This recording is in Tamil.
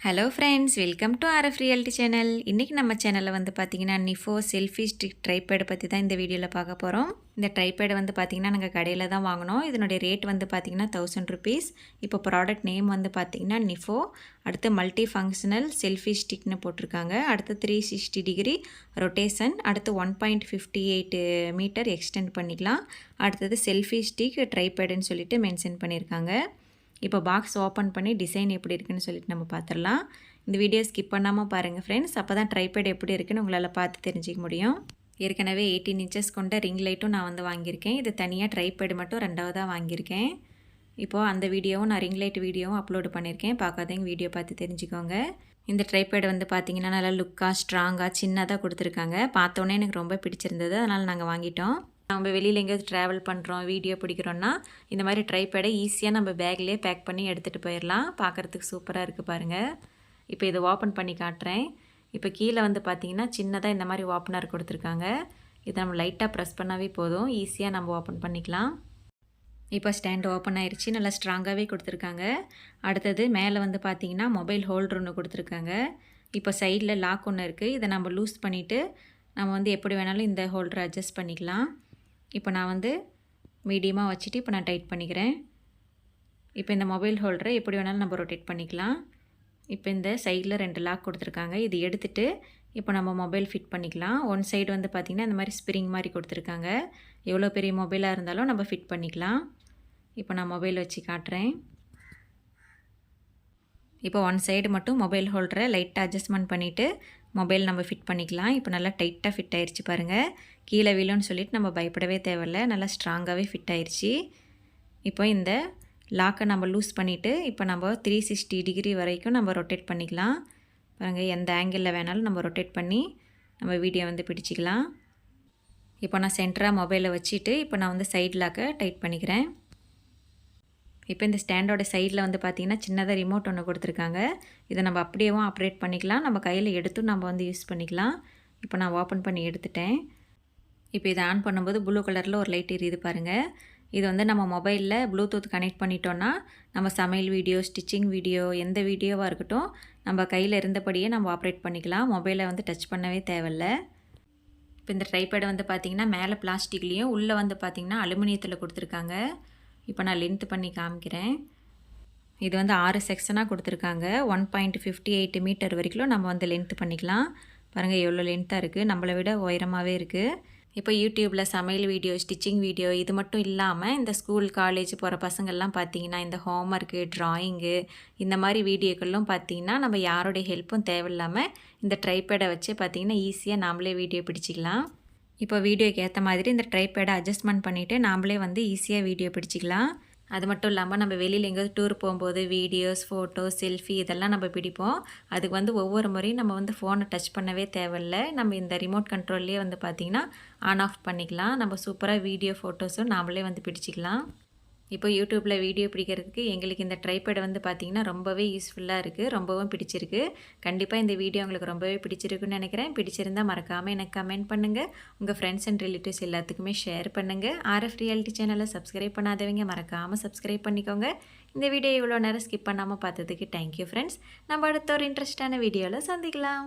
Hello friends welcome to RF reality channel இன்றைக்கி நம்ம சேனலில் வந்து பார்த்தீங்கன்னா நிஃபோ செல்ஃபி ஸ்டிக் ட்ரைபேடை பற்றி தான் இந்த வீடியோவில் பார்க்க போகிறோம் இந்த ட்ரைபேடை வந்து பார்த்திங்கன்னா நாங்கள் கடையில் தான் வாங்கினோம். இதனுடைய ரேட் வந்து பார்த்திங்கன்னா தௌசண்ட் ருபீஸ் இப்போ ப்ராடக்ட் நேம் வந்து பார்த்திங்கன்னா நிஃபோ அடுத்து மல்டி ஃபங்க்ஷனல் செல்ஃபி ஸ்டிக்னு போட்டிருக்காங்க. அடுத்து த்ரீ சிக்ஸ்டி டிகிரி ரொட்டேஷன் அடுத்து one point fifty eight metre extend பண்ணிக்கலாம் அடுத்தது செல்ஃபி ஸ்டிக் ட்ரைபேடுன்னு சொல்லிட்டு மென்ஷன் பண்ணியிருக்காங்க. இப்போ பாக்ஸ் ஓப்பன் பண்ணி டிசைன் எப்படி இருக்குன்னு சொல்லிட்டு நம்ம பார்த்துடலாம். இந்த வீடியோ ஸ்கிப் பண்ணாமல் பாருங்கள் ஃப்ரெண்ட்ஸ் அப்போ தான் ட்ரைபேட் எப்படி இருக்குன்னு உங்களால் பார்த்து தெரிஞ்சிக்க முடியும். ஏற்கனவே எயிட்டீன் இன்ச்சஸ் கொண்ட ரிங் லைட்டும் நான் வந்து வாங்கியிருக்கேன். இது தனியாக ட்ரைபேடு மட்டும் ரெண்டாவதாக வாங்கியிருக்கேன். இப்போது அந்த வீடியோவும் நான் ரிங் லைட் வீடியோவும் அப்லோடு பண்ணியிருக்கேன். பார்க்காதவங்க வீடியோ பார்த்து தெரிஞ்சுக்கோங்க. இந்த ட்ரைபேடு வந்து பார்த்திங்கன்னா நல்லா லுக்காக ஸ்ட்ராங்காக சின்னதாக கொடுத்துருக்காங்க. பார்த்தோன்னே எனக்கு ரொம்ப பிடிச்சிருந்தது. அதனால் நாங்கள் வாங்கிட்டோம். நம்ம வெளியில் எங்கேயாவது ட்ராவல் பண்ணுறோம் வீடியோ பிடிக்கிறோன்னா இந்த மாதிரி ட்ரைபேடை ஈஸியாக நம்ம பேக்லேயே பேக் பண்ணி எடுத்துகிட்டு போயிடலாம் பார்க்குறதுக்கு சூப்பராக இருக்குது பாருங்கள் இப்போ இதை ஓப்பன் பண்ணி காட்டுறேன். இப்போ கீழே வந்து பார்த்திங்கன்னா சின்னதாக இந்த மாதிரி ஓப்பனர் கொடுத்துருக்காங்க. இதை நம்ம லைட்டாக ப்ரெஸ் பண்ணாவே போதும். ஈஸியாக நம்ம ஓப்பன் பண்ணிக்கலாம். இப்போ ஸ்டாண்ட் ஓப்பன் ஆயிடுச்சு நல்லா ஸ்ட்ராங்காகவே கொடுத்துருக்காங்க. அடுத்தது மேலே வந்து பார்த்திங்கன்னா மொபைல் ஹோல்டர் ஒன்று கொடுத்துருக்காங்க. இப்போ சைடில் லாக் ஒன்று இருக்குது இதை நம்ம லூஸ் பண்ணிவிட்டு நம்ம வந்து எப்படி வேணாலும் இந்த ஹோல்டரை அட்ஜஸ்ட் பண்ணிக்கலாம். இப்போ நான் வந்து மீடியமாக வச்சுட்டு இப்போ நான் டைட் பண்ணிக்கிறேன். இப்போ இந்த மொபைல் ஹோல்டரை எப்படி வேணாலும் நம்ம ரொட்டேட் பண்ணிக்கலாம். இப்போ இந்த சைடில் ரெண்டு லாக் கொடுத்துருக்காங்க. இது எடுத்துகிட்டு இப்போ நம்ம மொபைல் ஃபிட் பண்ணிக்கலாம். ஒன் சைடு வந்து பார்த்திங்கன்னா இந்த மாதிரி ஸ்ப்ரிங் மாதிரி கொடுத்துருக்காங்க. எவ்வளோ பெரிய மொபைலாக இருந்தாலும் நம்ம ஃபிட் பண்ணிக்கலாம். இப்போ நான் மொபைல் வச்சு காட்டுறேன். இப்போ ஒன் சைடு மட்டும் மொபைல் ஹோல்டரை லைட்டாக அட்ஜஸ்ட்மெண்ட் பண்ணிவிட்டு மொபைல் நம்ம ஃபிட் பண்ணிக்கலாம். இப்போ நல்லா டைட்டாக ஃபிட் ஆயிடுச்சு பாருங்கள் கீழே விழுன்னு சொல்லிட்டு நம்ம பயப்படவே தேவையில்ல. நல்லா ஸ்ட்ராங்காகவே ஃபிட் ஆயிடுச்சு இப்போ இந்த லாக்கை நம்ம லூஸ் பண்ணிவிட்டு இப்போ நம்ம த்ரீ சிக்ஸ்டி டிகிரி வரைக்கும் நம்ம ரொட்டேட் பண்ணிக்கலாம். பாருங்கள் எந்த ஆங்கிளில் வேணாலும் நம்ம ரொட்டேட் பண்ணி நம்ம வீடியோ வந்து பிடிச்சிக்கலாம். இப்போ நான் சென்டராக மொபைலை வச்சுட்டு இப்போ நான் வந்து சைட் லாக்கை டைட் பண்ணிக்கிறேன். இப்போ இந்த ஸ்டாண்டோட சைடில் வந்து பார்த்திங்கன்னா சின்னதாக ரிமோட் ஒன்று கொடுத்துருக்காங்க. இதை நம்ம அப்படியேவும் ஆப்ரேட் பண்ணிக்கலாம். நம்ம கையில் எடுத்தும் நம்ம வந்து யூஸ் பண்ணிக்கலாம். இப்போ நான் ஓப்பன் பண்ணி எடுத்துட்டேன். இப்போ இதை ஆன் பண்ணும்போது ப்ளூ கலரில் ஒரு லைட் எரியுது பாருங்கள் இது வந்து நம்ம மொபைலில் ப்ளூடூத் கனெக்ட் பண்ணிட்டோன்னா நம்ம சமையல் வீடியோ ஸ்டிச்சிங் வீடியோ எந்த வீடியோவாக இருக்கட்டும் நம்ம கையில் இருந்தபடியே நம்ம ஆப்ரேட் பண்ணிக்கலாம். மொபைலை வந்து டச் பண்ணவே தேவையில்ல. இப்போ இந்த ட்ரைபேடை வந்து பார்த்திங்கன்னா மேலே பிளாஸ்டிக்லேயும் உள்ளே வந்து பார்த்திங்கன்னா அலுமினியத்தில் கொடுத்துருக்காங்க. இப்போ நான் லென்த்து பண்ணி காமிக்கிறேன். இது வந்து ஆறு செக்ஷனாக கொடுத்துருக்காங்க. One point fifty eight metre வரைக்கும் நம்ம வந்து லென்த்து பண்ணிக்கலாம். பாருங்கள் எவ்வளோ லென்த்தாக இருக்குது நம்மளை விட உயரமாகவே இருக்குது இப்போ யூடியூப்பில் சமையல் வீடியோ ஸ்டிச்சிங் வீடியோ இது மட்டும் இல்லாமல் இந்த ஸ்கூல் காலேஜ் போகிற பசங்கள்லாம் பார்த்தீங்கன்னா இந்த ஹோம்ஒர்க்கு ட்ராயிங்கு இந்த மாதிரி வீடியோக்களும் பார்த்தீங்கன்னா நம்ம யாரோடைய ஹெல்ப்பும் தேவையில்லாமல் இந்த ட்ரைபேடை வச்சு பார்த்திங்கன்னா ஈஸியாக நாமளே வீடியோ பிடிச்சிக்கலாம். இப்போ வீடியோக்கு ஏற்ற மாதிரி இந்த ட்ரைபேடை அட்ஜஸ்ட்மெண்ட் பண்ணிவிட்டு நாம்ளே வந்து ஈஸியாக வீடியோ பிடிச்சிக்கலாம். அது மட்டும் இல்லாமல் நம்ம வெளியில் எங்கேயாவது டூர் போகும்போது வீடியோஸ் ஃபோட்டோஸ் செல்ஃபி இதெல்லாம் நம்ம பிடிப்போம். அதுக்கு வந்து ஒவ்வொரு முறையும் நம்ம வந்து ஃபோனை டச் பண்ணவே தேவையில்லை. நம்ம இந்த ரிமோட் கண்ட்ரோல்லே வந்து பார்த்திங்கன்னா ஆன் ஆஃப் பண்ணிக்கலாம். நம்ம சூப்பராக வீடியோ ஃபோட்டோஸும் நாமளே வந்து பிடிச்சிக்கலாம். இப்போ யூடியூப்பில் வீடியோ பிடிக்கிறதுக்கு எங்களுக்கு இந்த ட்ரைபேட் வந்து பார்த்திங்கன்னா ரொம்பவே யூஸ்ஃபுல்லாக இருக்குது ரொம்பவும் பிடிச்சிருக்கு. கண்டிப்பாக இந்த வீடியோ உங்களுக்கு ரொம்பவே பிடிச்சிருக்குன்னு நினைக்கிறேன். பிடிச்சிருந்தால் மறக்காமல் எனக்கு கமெண்ட் பண்ணுங்கள் உங்கள் ஃப்ரெண்ட்ஸ் அண்ட் ரிலேட்டிவ்ஸ் எல்லாத்துக்குமே ஷேர் பண்ணுங்கள் ஆர்எஃப் ரியாலிட்டி சேனலை சப்ஸ்கிரைப் பண்ணாதவங்க மறக்காமல் சப்ஸ்கிரைப் பண்ணிக்கோங்க. இந்த வீடியோ இவ்வளோ நேரம் ஸ்கிப் பண்ணாமல் பார்த்ததுக்கு தேங்க்யூ ஃப்ரெண்ட்ஸ் நம்ம அடுத்த ஒரு இன்ட்ரெஸ்டான வீடியோவில் சந்திக்கலாம்.